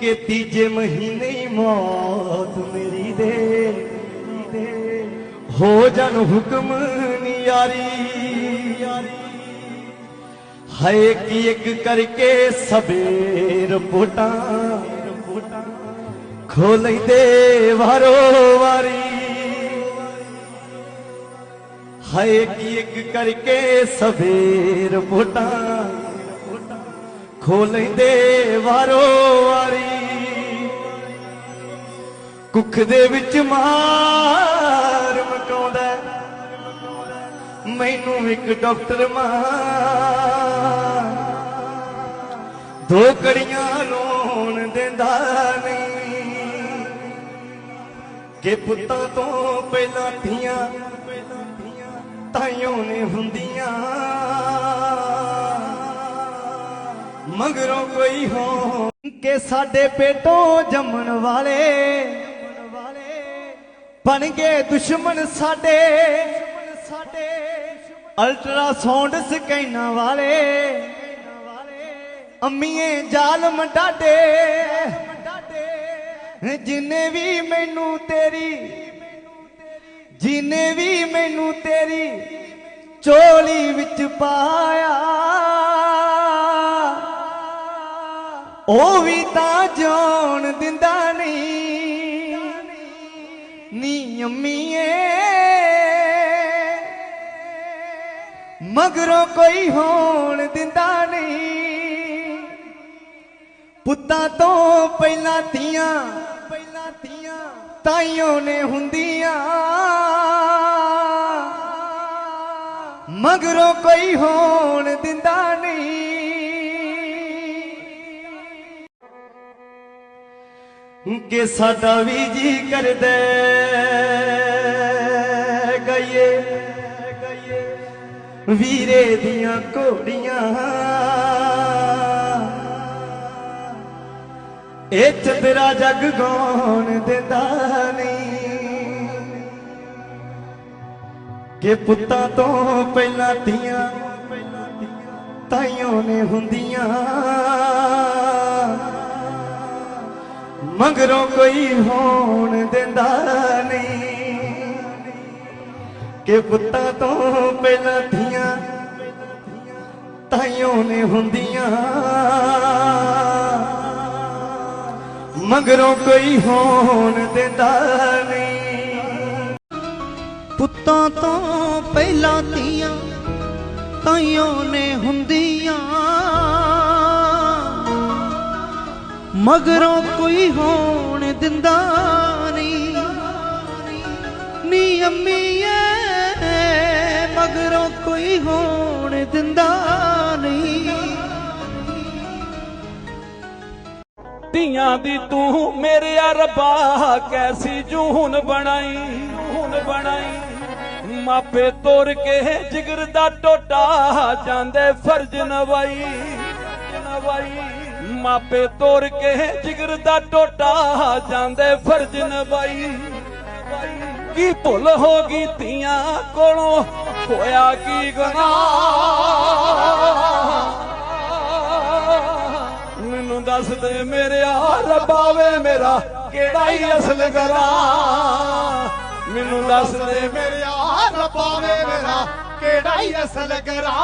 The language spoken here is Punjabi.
ਕਿ ਤੀਜੇ ਮਹੀਨੇ ਹੀ ਮੌਤ ਮੇਰੀ ਦੇ ਦੇ। ਹੋ ਜਾਣ ਹੁਕਮ ਨੀ ਯਾਰੀ। ਯਾਰੀ ਹਾਏ ਕੀ ਇੱਕ ਕਰਕੇ ਸਭੇ ਰਿਪੋਰਟਾਂ ਰਿਪੋਰਟਾਂ। ਖੋ ਵਾਰੋ ਵਾਰੀ। ਹਾਏ ਕੀ ਇੱਕ ਕਰਕੇ ਸਭੇ ਰਿਪੋਰਟਾਂ ਖੋਲਦੇ ਵਾਰੋ ਕੁੱਖ ਦੇ ਵਿੱਚ ਮਾਰ ਮਕਾਉਂਦਾ ਮੈਨੂੰ ਇੱਕ ਡਾਕਟਰ ਮਾਂ ਦੋ ਕੜੀਆਂ ਲੋਣ ਦਿੰਦਾ ਨਹੀਂ। ਕਿ ਪੁੱਤਾਂ ਤੋਂ ਪਹਿਲਾਂ ਧੀਆਂ, ਤਾਈਆਂ ਨੇ ਹੁੰਦੀਆਂ। ਮਗਰੋਂ ਕੋਈ ਹੋ ਕਿ ਸਾਡੇ ਪੇਟੋਂ ਜੰਮਣ ਵਾਲੇ ਬਣ ਗਏ ਦੁਸ਼ਮਣ ਸਾਡੇ। ਸਾਡੇ ਅਲਟਰਾਸਾਊਂਡ ਸਕੈਨਾਂ ਵਾਲੇ। ਅੰਮੀਏ ਜ਼ਾਲਮ ਡਾਡੇ ਜਿਨੇ ਵੀ ਮੈਨੂੰ ਤੇਰੀ, ਜਿਨੇ ਵੀ ਮੈਨੂੰ ਤੇਰੀ ਚੋਲੀ ਵਿੱਚ ਪਾਇਆ, ਉਹ ਵੀ ਤਾਂ ਜਾਣ ਦਿੰਦਾ ਨਹੀਂ। ਨੀ ਅੰਮੀਏ ਮਗਰੋਂ ਕੋਈ ਹੋਣ ਦਿੰਦਾ ਨਹੀਂ। ਪੁੱਤਾਂ ਤੋਂ ਪਹਿਲਾਂ ਧੀਆਂ ਪਹਿਲਾਂ ਧੀਆਂ ਤਾਈਓ ਨੇ ਹੁੰਦੀਆਂ। ਮਗਰੋਂ ਕੋਈ ਹੋਣ ਦਿੰਦਾ ਨਹੀਂ। ਕਿ ਸਾਡਾ ਵੀ ਜੀ ਕਰਦਾ ਗਈਏ ਵੀਰੇ ਦੀਆਂ ਘੋੜੀਆਂ। ਇਹ ਚੰਦਰਾ ਜਗ ਗਾਉਣ ਦਿੰਦਾ ਨਹੀਂ। ਕਿ ਪੁੱਤਾਂ ਤੋਂ ਪਹਿਲਾਂ ਧੀਆਂ, ਤਾਈਆਂ ਨੇ ਹੁੰਦੀਆਂ। ਮਗਰੋਂ ਕੋਈ ਹੋਣ ਦਿੰਦਾ ਨਹੀਂ। ਕਿ ਪੁੱਤਾਂ ਤੋਂ ਪਹਿਲਾਂ ਧੀਆਂ ਤਾਈਆਂ ਨੇ ਹੁੰਦੀਆਂ। ਮਗਰੋਂ ਕੋਈ ਹੋਣ ਦਿੰਦਾ ਨਹੀਂ। ਪੁੱਤਾਂ ਤੋਂ ਪਹਿਲਾਂ ਧੀਆਂ ਤਾਈਆਂ ਨੇ ਹੁੰਦੀਆਂ। ਮਗਰੋਂ ਕੋਈ ਹੋਣ ਦਿੰਦਾ ਨਹੀਂ। ਨੀ ਅੰਮੀਏ ਮਗਰੋਂ ਕੋਈ ਹੋਣ ਦਿੰਦਾ ਨਹੀਂ। ਧੀਆਂ ਦੀ ਤੂੰ ਮੇਰੇ ਰੱਬਾ ਕੈਸੀ ਜੂਨ ਬਣਾਈ ਜੂਨ ਬਣਾਈ। ਮਾਪੇ ਤੋਰ ਕੇ ਜਿਗਰ ਦਾ ਟੋਟਾ ਜਾਂਦੇ ਫਰਜ਼ ਨਵਾਈ ਨਵਾਈ। ਮਾਪੇ ਤੋਰ ਕੇ ਜਿਗਰ ਦਾ ਟੋਟਾ ਜਾਂਦੇ ਫਰਜ਼ ਨਵਾਈ ਕੀ ਭੁੱਲ ਹੋ ਗਈ ਧੀਆਂ ਕੋਲੋਂ? ਹੋਇਆ ਕੀ ਗੁਨਾਹ? ਮੈਨੂੰ ਦੱਸ ਦੇ ਮੇਰਿਆ ਰੱਬਾ ਵੇ ਮੇਰਾ ਕਿਹੜਾ ਹੀ ਅਸਲ ਕਰਾਂ ਮੈਨੂੰ ਦੱਸ ਦੇ ਮੇਰਿਆ ਰੱਬਾ ਵੇ ਮੇਰਾ ਕਿਹੜਾ ਹੀ ਅਸਲ ਕਰਾਂ